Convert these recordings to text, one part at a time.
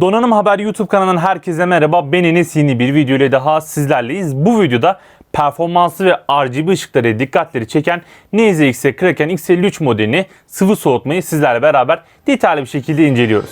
Donanım Haber YouTube kanalından herkese merhaba. Ben Enes yeni bir video ile daha sizlerleyiz. Bu videoda performansı ve RGB ışıkları dikkatleri çeken NZX'e Kraken X53 modelini sıvı soğutmayı sizlerle beraber detaylı bir şekilde inceliyoruz.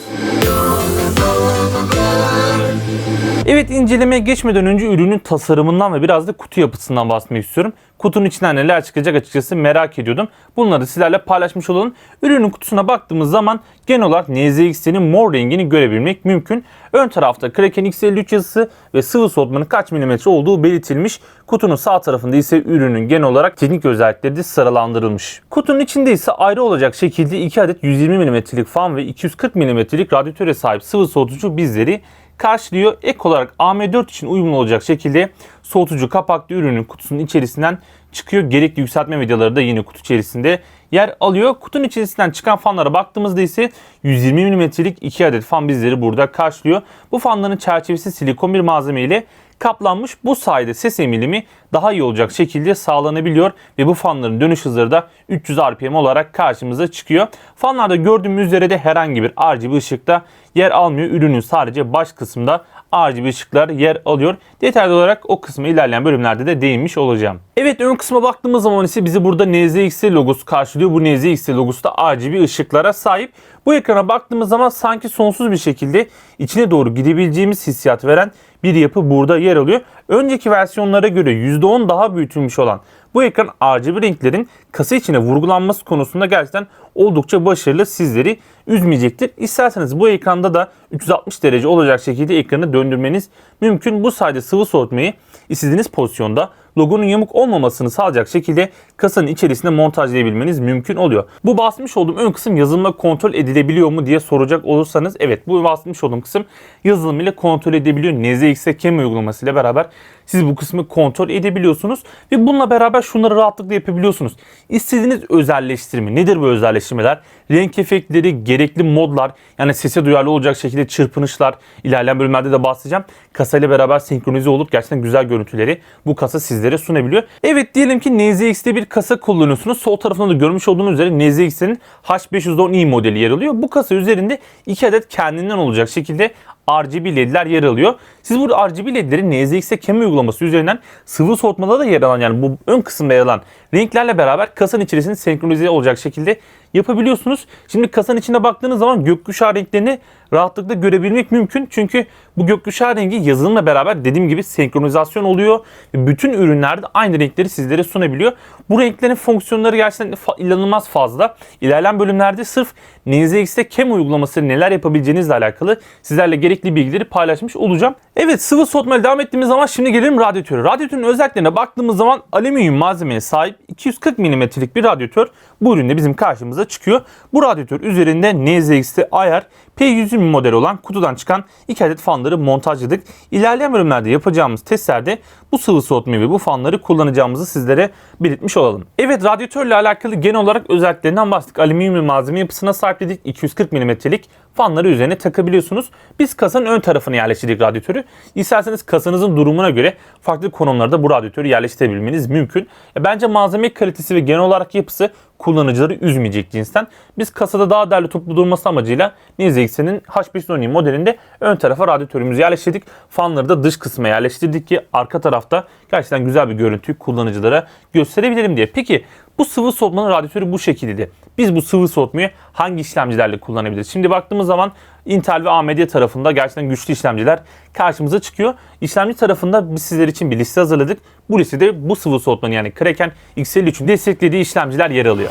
Evet incelemeye geçmeden önce ürünün tasarımından ve biraz da kutu yapısından bahsetmek istiyorum. Kutunun içinden neler çıkacak açıkçası merak ediyordum. Bunları sizlerle paylaşmış olalım. Ürünün kutusuna baktığımız zaman genel olarak NZX'nin mor rengini görebilmek mümkün. Ön tarafta Kraken X53 yazısı ve sıvı soğutmanın kaç milimetre olduğu belirtilmiş. Kutunun sağ tarafında ise ürünün genel olarak teknik özellikleri de sıralandırılmış. Kutunun içinde ise ayrı olacak şekilde 2 adet 120 mm'lik fan ve 240 mm'lik radyatöre sahip sıvı soğutucu bizleri karşılıyor. Ek olarak AM4 için uyumlu olacak şekilde soğutucu kapaklı ürünün kutusunun içerisinden çıkıyor. Gerekli yükseltme videoları da yine kutu içerisinde yer alıyor. Kutunun içerisinden çıkan fanlara baktığımızda ise 120 mm'lik 2 adet fan bizleri burada karşılıyor. Bu fanların çerçevesi silikon bir malzeme ile kaplanmış. Bu sayede ses emilimi daha iyi olacak şekilde sağlanabiliyor ve bu fanların dönüş hızları da 300 RPM olarak karşımıza çıkıyor. Fanlarda gördüğümüz üzere de herhangi bir RGB ışıkta yer almıyor. Ürünün sadece baş kısmında RGB ışıklar yer alıyor. Detaylı olarak o kısmı ilerleyen bölümlerde de değinmiş olacağım. Evet ön kısma baktığımız zaman ise bizi burada NZXT logosu karşılıyor. Bu NZXT logosu da RGB ışıklara sahip. Bu ekrana baktığımız zaman sanki sonsuz bir şekilde içine doğru gidebileceğimiz hissiyat veren bir yapı burada yer alıyor. Önceki versiyonlara göre %10 daha büyütülmüş olan bu ekran RGB renklerin kasa içine vurgulanması konusunda gerçekten oldukça başarılı sizleri üzmeyecektir. İsterseniz bu ekranda da 360 derece olacak şekilde ekranı döndürmeniz mümkün. Bu sayede sıvı soğutmayı istediğiniz pozisyonda logonun yamuk olmamasını sağlayacak şekilde kasanın içerisinde montajlayabilmeniz mümkün oluyor. Bu basmış olduğum ön kısım yazılımla kontrol edilebiliyor mu diye soracak olursanız evet bu basmış olduğum kısım yazılım ile kontrol edebiliyor. NZX'e Cam uygulaması ile beraber siz bu kısmı kontrol edebiliyorsunuz ve bununla beraber şunları rahatlıkla yapabiliyorsunuz. İstediğiniz özelleştirme nedir bu özelleştirmeler? Renk efektleri, gerekli modlar yani sese duyarlı olacak şekilde çırpınışlar ilerleyen bölümlerde de bahsedeceğim. Kasayla beraber senkronize olup gerçekten güzel görüntüleri bu kasa sizlere sunabiliyor. Evet diyelim ki NZX'te bir kasa kullanıyorsunuz. Sol tarafında da görmüş olduğunuz üzere NZX'in H510i modeli yer alıyor. Bu kasa üzerinde 2 adet kendinden olacak şekilde RGB ledler yer alıyor. Siz bu RGB ledleri NZX'e kem uygulaması üzerinden sıvı soğutmada da yer alan yani bu ön kısımda yer alan renklerle beraber kasanın içerisinde senkronize olacak şekilde yapabiliyorsunuz. Şimdi kasanın içine baktığınız zaman gökkuşağı renklerini rahatlıkla görebilmek mümkün. Çünkü bu gökkuşağı rengi yazılımla beraber dediğim gibi senkronizasyon oluyor. Bütün ürünlerde aynı renkleri sizlere sunabiliyor. Bu renklerin fonksiyonları gerçekten inanılmaz fazla. İlerleyen bölümlerde sırf NZX'te Cam uygulaması neler yapabileceğinizle alakalı sizlerle gerekli bilgileri paylaşmış olacağım. Evet sıvı soğutmaya devam ettiğimiz zaman şimdi gelelim radyatöre. Radyatörün özelliklerine baktığımız zaman alüminyum malzemeye sahip 240 mm'lik bir radyatör bu üründe bizim karşımıza çıkıyor. Bu radyatör üzerinde NZXT ayar P120 model olan kutudan çıkan 2 adet fanları montajladık. İlerleyen bölümlerde yapacağımız testlerde bu sıvı soğutmayı ve bu fanları kullanacağımızı sizlere belirtmiş olalım. Evet radyatörle alakalı genel olarak özelliklerinden bahsettik. Alüminyum malzeme yapısına sahip dedik. 240 mm'lik fanları üzerine takabiliyorsunuz. Biz kasanın ön tarafını yerleştirdik radyatörü. İsterseniz kasanızın durumuna göre farklı konumlarda bu radyatörü yerleştirebilmeniz mümkün. E, Bence malzeme kalitesi ve genel olarak yapısı kullanıcıları üzmeyecek cinsten. Biz kasada daha değerli toplu durması amacıyla NZX'nin H510i modelinde ön tarafa radyatörümüzü yerleştirdik. Fanları da dış kısma yerleştirdik ki arka tarafta gerçekten güzel bir görüntüyü kullanıcılara gösterebilirim diye. Peki bu sıvı soğutmanın radyatörü bu şekilde. Biz bu sıvı soğutmayı hangi işlemcilerle kullanabiliriz? Şimdi baktığımız zaman Intel ve AMD tarafında gerçekten güçlü işlemciler karşımıza çıkıyor. İşlemci tarafında biz sizler için bir liste hazırladık. Bu listede bu sıvı soğutmanın yani Kraken X53'ün desteklediği işlemciler yer alıyor.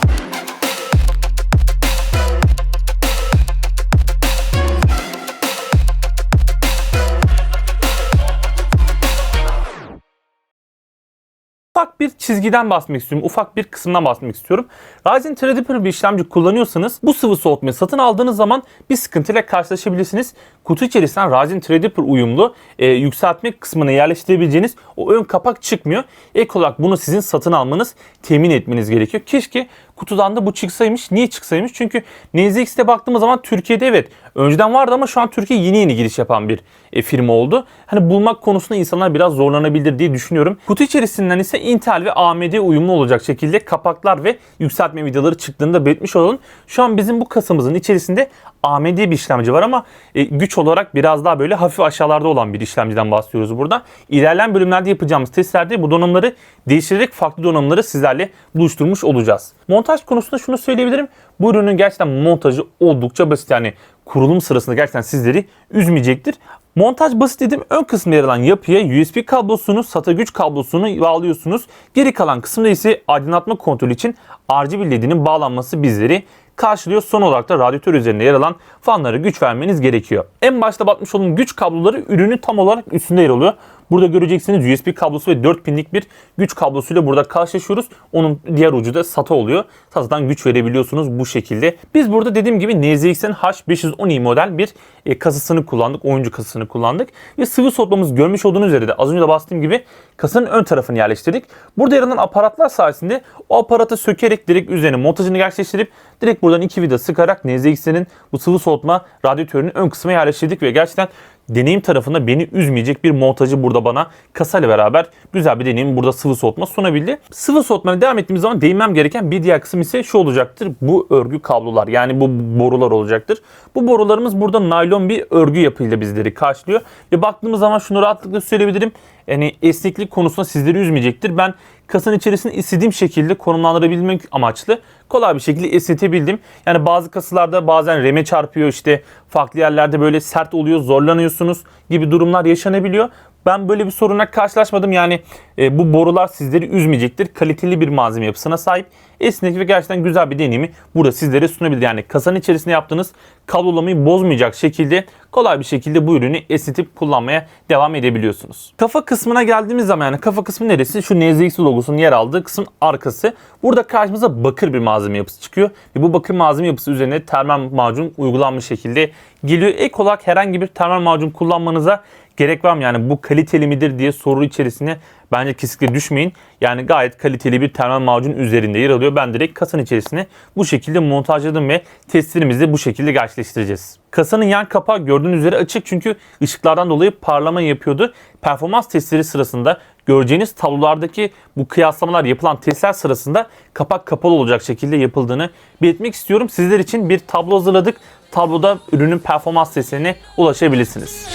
fuck bir çizgiden bahsetmek istiyorum. Ufak bir kısımdan bahsetmek istiyorum. Ryzen Threadripper bir işlemci kullanıyorsanız bu sıvı soğutmayı satın aldığınız zaman bir sıkıntıyla karşılaşabilirsiniz. Kutu içerisinden Ryzen Threadripper uyumlu e, yükseltme kısmına yerleştirebileceğiniz o ön kapak çıkmıyor. Ek olarak bunu sizin satın almanız, temin etmeniz gerekiyor. Keşke kutudan da bu çıksaymış. Niye çıksaymış? Çünkü NZX'te baktığımız zaman Türkiye'de evet önceden vardı ama şu an Türkiye yeni yeni giriş yapan bir e, firma oldu. Hani bulmak konusunda insanlar biraz zorlanabilir diye düşünüyorum. Kutu içerisinden ise Intel ve AMD uyumlu olacak şekilde kapaklar ve yükseltme vidaları çıktığını da belirtmiş olalım. Şu an bizim bu kasamızın içerisinde AMD bir işlemci var ama e, güç olarak biraz daha böyle hafif aşağılarda olan bir işlemciden bahsediyoruz burada. İlerleyen bölümlerde yapacağımız testlerde bu donanımları değiştirerek farklı donanımları sizlerle buluşturmuş olacağız. Montaj konusunda şunu söyleyebilirim. Bu ürünün gerçekten montajı oldukça basit. Yani kurulum sırasında gerçekten sizleri üzmeyecektir. Montaj basit dedim. Ön kısmında yer alan yapıya USB kablosunu, SATA güç kablosunu bağlıyorsunuz. Geri kalan kısımda ise aydınlatma kontrolü için RGB ledinin bağlanması bizleri karşılıyor. Son olarak da radyatör üzerinde yer alan fanlara güç vermeniz gerekiyor. En başta batmış olduğum güç kabloları ürünün tam olarak üstünde yer alıyor. Burada göreceksiniz USB kablosu ve 4 pinlik bir güç kablosuyla burada karşılaşıyoruz. Onun diğer ucu da SATA oluyor. SATA'dan güç verebiliyorsunuz bu şekilde. Biz burada dediğim gibi NZX'in H510i model bir e, kasasını kullandık. Oyuncu kasasını kullandık. Ve sıvı soğutmamız görmüş olduğunuz üzere de az önce de bahsettiğim gibi kasanın ön tarafını yerleştirdik. Burada yer alan aparatlar sayesinde o aparatı sökerek direkt üzerine montajını gerçekleştirip direkt buradan iki vida sıkarak NZX'in bu sıvı soğutma radyatörünün ön kısmına yerleştirdik ve gerçekten deneyim tarafında beni üzmeyecek bir montajı burada bana kasayla beraber güzel bir deneyim burada sıvı soğutma sunabildi. Sıvı soğutmaya devam ettiğimiz zaman değinmem gereken bir diğer kısım ise şu olacaktır. Bu örgü kablolar yani bu borular olacaktır. Bu borularımız burada naylon bir örgü yapıyla bizleri karşılıyor. Ve baktığımız zaman şunu rahatlıkla söyleyebilirim. Yani esneklik konusunda sizleri üzmeyecektir. Ben kasanın içerisini istediğim şekilde konumlandırabilmek amaçlı kolay bir şekilde esnetebildim. Yani bazı kasalarda bazen reme çarpıyor işte farklı yerlerde böyle sert oluyor zorlanıyorsunuz gibi durumlar yaşanabiliyor. Ben böyle bir sorunla karşılaşmadım. Yani e, bu borular sizleri üzmeyecektir. Kaliteli bir malzeme yapısına sahip. Esnek ve gerçekten güzel bir deneyimi burada sizlere sunabilir. Yani kasanın içerisinde yaptığınız kablolamayı bozmayacak şekilde kolay bir şekilde bu ürünü esnetip kullanmaya devam edebiliyorsunuz. Kafa kısmına geldiğimiz zaman yani kafa kısmı neresi? Şu NZX logosunun yer aldığı kısım arkası. Burada karşımıza bakır bir malzeme yapısı çıkıyor. Ve bu bakır malzeme yapısı üzerine termal macun uygulanmış şekilde geliyor. Ek olarak herhangi bir termal macun kullanmanıza gerek var mı? Yani bu kaliteli midir diye soru içerisine bence kesinlikle düşmeyin. Yani gayet kaliteli bir termal macun üzerinde yer alıyor. Ben direkt kasanın içerisine bu şekilde montajladım ve testlerimizi de bu şekilde gerçekleştireceğiz. Kasanın yan kapağı gördüğünüz üzere açık çünkü ışıklardan dolayı parlama yapıyordu. Performans testleri sırasında göreceğiniz tablolardaki bu kıyaslamalar yapılan testler sırasında kapak kapalı olacak şekilde yapıldığını belirtmek istiyorum. Sizler için bir tablo hazırladık. Tabloda ürünün performans testlerine ulaşabilirsiniz.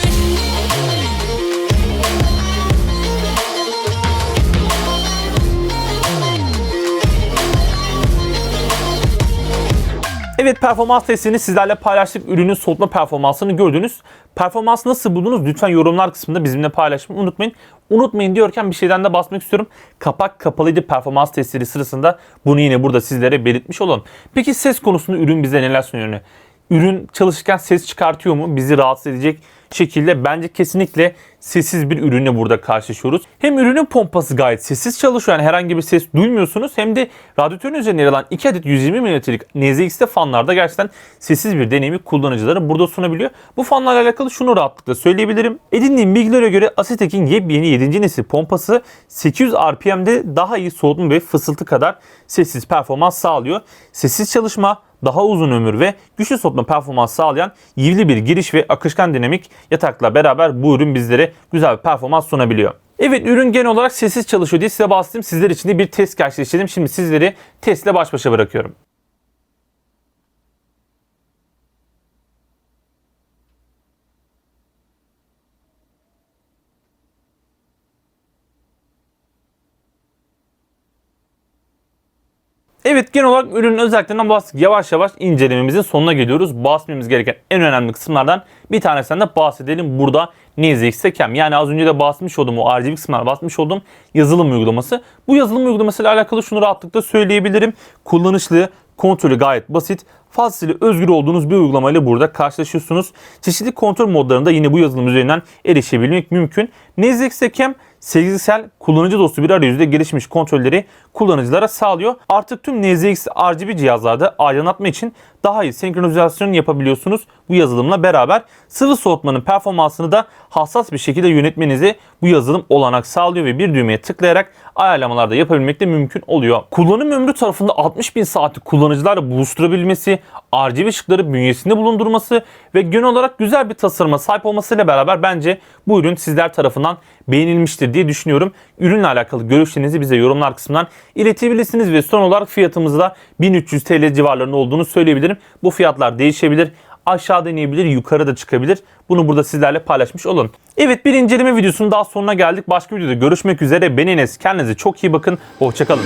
Evet performans testini sizlerle paylaştık. Ürünün soğutma performansını gördünüz. Performans nasıl buldunuz? Lütfen yorumlar kısmında bizimle paylaşmayı unutmayın. Unutmayın diyorken bir şeyden de basmak istiyorum. Kapak kapalıydı performans testleri sırasında. Bunu yine burada sizlere belirtmiş olalım. Peki ses konusunda ürün bize neler sunuyor? Ürün çalışırken ses çıkartıyor mu? Bizi rahatsız edecek şekilde bence kesinlikle sessiz bir ürünle burada karşılaşıyoruz. Hem ürünün pompası gayet sessiz çalışıyor yani herhangi bir ses duymuyorsunuz hem de radyatörün üzerinde yer alan 2 adet 120 mm'lik NZXT fanlarda gerçekten sessiz bir deneyimi kullanıcılara burada sunabiliyor. Bu fanlarla alakalı şunu rahatlıkla söyleyebilirim. Edindiğim bilgilere göre Asitek'in yepyeni 7. nesil pompası 800 RPM'de daha iyi soğutma ve fısıltı kadar sessiz performans sağlıyor. Sessiz çalışma, daha uzun ömür ve güçlü soğutma performans sağlayan yivli bir giriş ve akışkan dinamik yatakla beraber bu ürün bizlere güzel bir performans sunabiliyor. Evet ürün genel olarak sessiz çalışıyor diye size bahsettim. Sizler için de bir test gerçekleştirdim. Şimdi sizleri testle baş başa bırakıyorum. Evet genel olarak ürünün özelliklerinden bahsettik. Yavaş yavaş incelememizin sonuna geliyoruz. Bahsetmemiz gereken en önemli kısımlardan bir tanesinden de bahsedelim. Burada NZX'e Cam. Yani az önce de bahsetmiş olduğum o RGB kısımlar bahsetmiş olduğum yazılım uygulaması. Bu yazılım uygulaması ile alakalı şunu rahatlıkla söyleyebilirim. Kullanışlı, kontrolü gayet basit. Fazlasıyla özgür olduğunuz bir uygulamayla burada karşılaşıyorsunuz. Çeşitli kontrol modlarında yine bu yazılım üzerinden erişebilmek mümkün. NZX'e Cam sezgisel kullanıcı dostu bir arayüzde gelişmiş kontrolleri kullanıcılara sağlıyor. Artık tüm NZX RGB cihazlarda aydınlatma için daha iyi senkronizasyon yapabiliyorsunuz bu yazılımla beraber. Sıvı soğutmanın performansını da hassas bir şekilde yönetmenizi bu yazılım olanak sağlıyor ve bir düğmeye tıklayarak ayarlamalar da yapabilmek de mümkün oluyor. Kullanım ömrü tarafında 60 bin saati kullanıcılarla buluşturabilmesi, RGB ışıkları bünyesinde bulundurması ve genel olarak güzel bir tasarıma sahip olmasıyla beraber bence bu ürün sizler tarafından beğenilmiştir diye düşünüyorum. Ürünle alakalı görüşlerinizi bize yorumlar kısmından iletebilirsiniz ve son olarak fiyatımızda 1300 TL civarlarında olduğunu söyleyebilirim. Bu fiyatlar değişebilir. aşağıda inebilir, yukarı da çıkabilir. Bunu burada sizlerle paylaşmış olun. Evet bir inceleme videosunun daha sonuna geldik. Başka bir videoda görüşmek üzere. Ben Enes. Kendinize çok iyi bakın. Hoşçakalın.